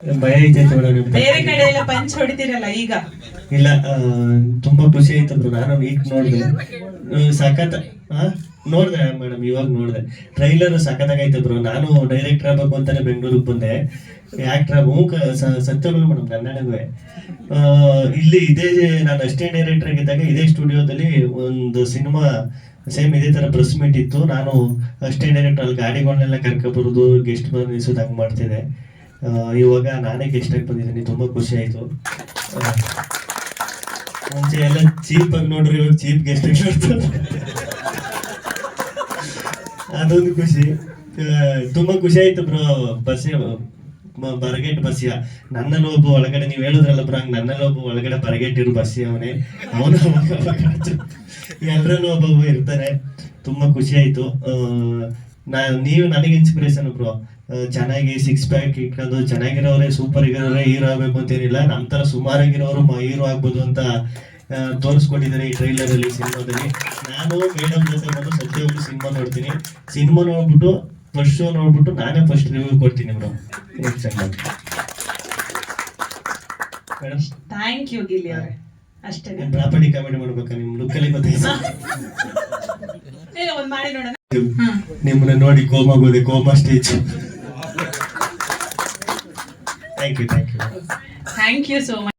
ಭಯ ಐತೈತೆ ಮೇಡಮ್ ಬೇರೆ ಕಡೆ ಎಲ್ಲ ಪಂಚ್ ಹೊಡಿತೀರಲ್ಲ ಈಗ? ಇಲ್ಲ ತುಂಬಾ ಖುಷಿ ಆಯ್ತು ಬ್ರೋ. ನಾನು ಈಗ ನೋಡಿದೆ. ಸಖತ್ ನೋಡ್ದೆ ಮೇಡಮ್ ಇವಾಗ ನೋಡಿದೆ. ಟ್ರೈಲರ್ ಸಖತ್ತಾಗೈತೆ ಬ್ರೋ. ನಾನು ಡೈರೆಕ್ಟರ್ ಆಗ್ಬೇಕು ಅಂತಾನೆ ಬೆಂಗಳೂರಿಗೆ ಬಂದೆ. ಆಕ್ಟರ್ ಆಗು ಸತ್ಯಗಳು ಮೇಡಮ್ ಕನ್ನಡವೇ. ಇಲ್ಲಿ ಇದೇ ನಾನು ಅಷ್ಟೇ ಡೈರೆಕ್ಟರ್ ಆಗಿದ್ದಾಗ ಇದೇ ಸ್ಟುಡಿಯೋದಲ್ಲಿ ಒಂದು ಸಿನಿಮಾ ಸೇಮ್ ಇದೇ ತರ ಪ್ರೆಸ್ ಮೀಟ್ ಇತ್ತು. ನಾನು ಅಷ್ಟೇ ಡೈರೆಕ್ಟರ್ ಅಲ್ಲಿ ಗಾಡಿಗಳನ್ನೆಲ್ಲ ಕರ್ಕೊಬರೋದು ಗೆಸ್ಟ್ ಬಂದು ನಿಲ್ಸೋದು ಹಂಗೆ ಮಾಡ್ತಿದ್ದೆ. ಇವಾಗ ನಾನೇ ಗೆಸ್ಟ್ ಆಗಿ ಬಂದಿದ್ದೀನಿ, ತುಂಬಾ ಖುಷಿ ಆಯ್ತು. ಮುಂಚೆ ಎಲ್ಲ ಚೀಪ್ ಆಗಿ ನೋಡ್ರಿ, ಇವಾಗ ಚೀಪ್ ಗೆಸ್ಟ್ ಅದೊಂದು ಖುಷಿ. ತುಂಬಾ ಖುಷಿ ಆಯ್ತು ಬ್ರೋ ಬಸ್ ಬರಗೇಟ್ ಬಸ್ಸಿಯ ನನ್ನಲ್ಲಿ ಒಬ್ಬ ಒಳಗಡೆ, ನೀವು ಹೇಳಿದ್ರಲ್ಲ ಬ್ರೋ ಹಂಗೆ ನನ್ನಲ್ಲಿ ಒಬ್ಬ ಒಳಗಡೆ ಬರಗೇಟ್ ಇರು ಬಸ್ಸಿ ಅವನೇ. ಅವನು ಎಲ್ಲರಲ್ಲೂ ಒಬ್ಬೊಬ್ಬ ಇರ್ತಾನೆ. ತುಂಬಾ ಖುಷಿ ಆಯ್ತು. ನಾ ನೀವು ನನಗೆ ಇನ್ಸ್ಪಿರೇಷನ್ ಬ್ರೋ ಚೆನ್ನಾಗಿ ಸಿಕ್ಸ್ ಪ್ಯಾಕ್ ಇಟ್ಕೊಂಡು ಚೆನ್ನಾಗಿರೋರೆ ಸೂಪರ್ ಆಗಿರೋರೆ ಹೀರೋ ಆಗ್ಬೇಕು ಅಂತೇನಿಲ್ಲ. ನಮ್ಮ ತರ ಸುಮಾರಾಗಿರೋರು ಹೀರೋ ಆಗ್ಬೋದು ಅಂತ ತೋರಿಸ್ಕೊಂಡಿದ್ದಾರೆ ತೋರಿಸ್ಕೊಟ್ಟಿದ್ದಾರೆ ಈ ಟ್ರೈಲರ್ ಅಲ್ಲಿ ಸಿನಿಮಾದಲ್ಲಿ. ನಾನು ಮೇಡಮ್ ಜೊತೆ ಬಂದು ಸತ್ಯವಾಗಿ ಸಿನಿಮಾ ನೋಡ್ತೀನಿ. ಸಿನಿಮಾ ನೋಡ್ಬಿಟ್ಟು ಫಸ್ಟ್ ಶೋ ನೋಡ್ಬಿಟ್ಟು ನಾನೇ ಫಸ್ಟ್ ರಿವ್ಯೂ ಕೊಡ್ತೀನಿ madam madam thank you Gilli ಅವರೇ. ಅಷ್ಟೇ ಪ್ರಾಪರ್ಟಿ ಕಮೆಂಟ್ ಮಾಡ್ಬೇಕಾ? ನಿಮ್ ಲುಕ್ಕಲ್ಲಿ ಗೊತ್ತಾಯ್ತು ಒಂದ್ ಮಾಡಿ ನೋಡೋಣ. ನಿಮ್ಮನ್ನ ನೋಡಿ ಗೋಮಾಗೋದೆ coma stage thank you thank you thank you so much